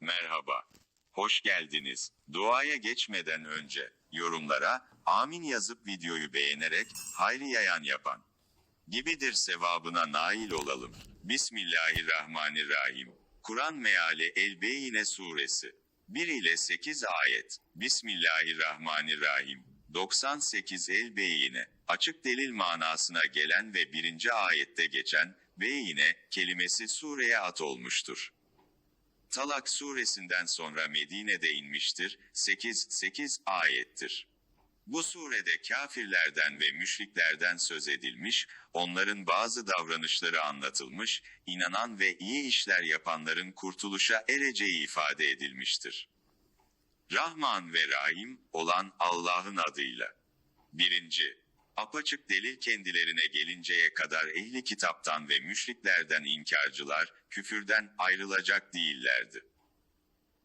Merhaba. Hoş geldiniz. Duaya geçmeden önce yorumlara amin yazıp videoyu beğenerek hayri yayan yapan gibidir sevabına nail olalım. Bismillahirrahmanirrahim. Kur'an meali El-Beyine suresi 1 ile 8 ayet. Bismillahirrahmanirrahim. 98 El-Beyine açık delil manasına gelen ve birinci ayette geçen beyine kelimesi sureye at olmuştur. Talak suresinden sonra Medine'de inmiştir. 8-8 ayettir. Bu surede kafirlerden ve müşriklerden söz edilmiş, onların bazı davranışları anlatılmış, inanan ve iyi işler yapanların kurtuluşa ereceği ifade edilmiştir. Rahman ve Rahim olan Allah'ın adıyla. 1. Apaçık delil kendilerine gelinceye kadar ehli kitaptan ve müşriklerden inkarcılar, küfürden ayrılacak değillerdi.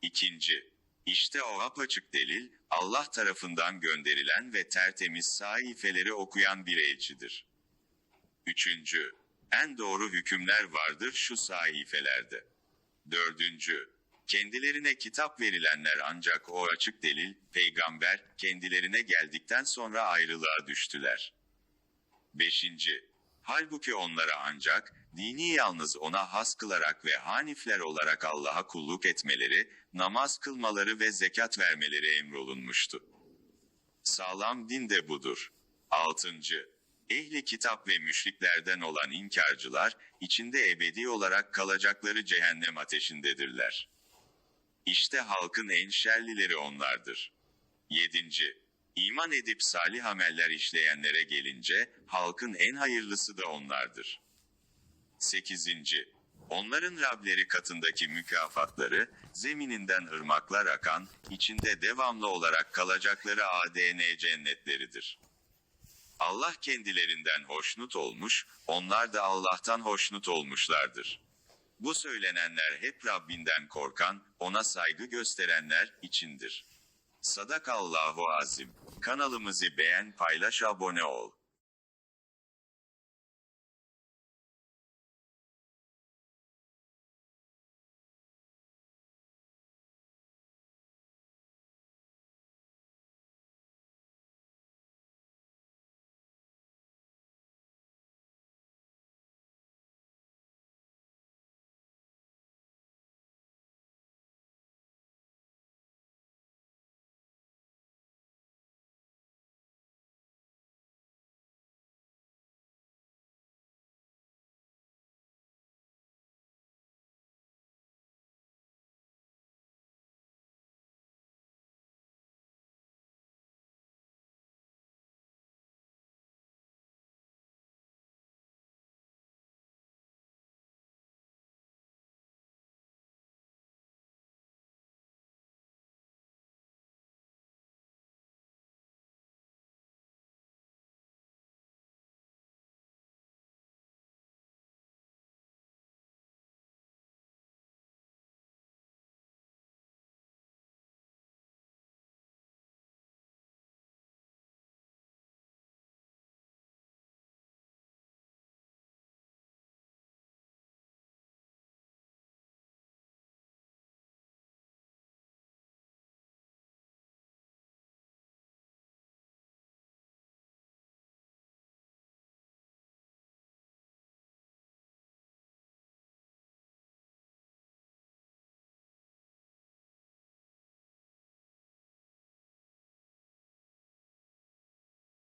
İkinci, işte o apaçık delil, Allah tarafından gönderilen ve tertemiz saifeleri okuyan bir elçidir. Üçüncü, en doğru hükümler vardır şu saifelerde. Dördüncü, kendilerine kitap verilenler ancak o açık delil, peygamber, kendilerine geldikten sonra ayrılığa düştüler. Beşinci, halbuki onlara ancak, dini yalnız ona has kılarak ve hanifler olarak Allah'a kulluk etmeleri, namaz kılmaları ve zekat vermeleri emrolunmuştu. Sağlam din de budur. Altıncı, ehli kitap ve müşriklerden olan inkarcılar, içinde ebedi olarak kalacakları cehennem ateşindedirler. İşte halkın en şerlileri onlardır. 7. İman edip salih ameller işleyenlere gelince, halkın en hayırlısı da onlardır. 8. Onların Rableri katındaki mükafatları, zemininden ırmaklar akan, içinde devamlı olarak kalacakları ADN cennetleridir. Allah kendilerinden hoşnut olmuş, onlar da Allah'tan hoşnut olmuşlardır. Bu söylenenler hep Rabbinden korkan, ona saygı gösterenler içindir. Sadakallahu azim. Kanalımızı beğen, paylaş, abone ol.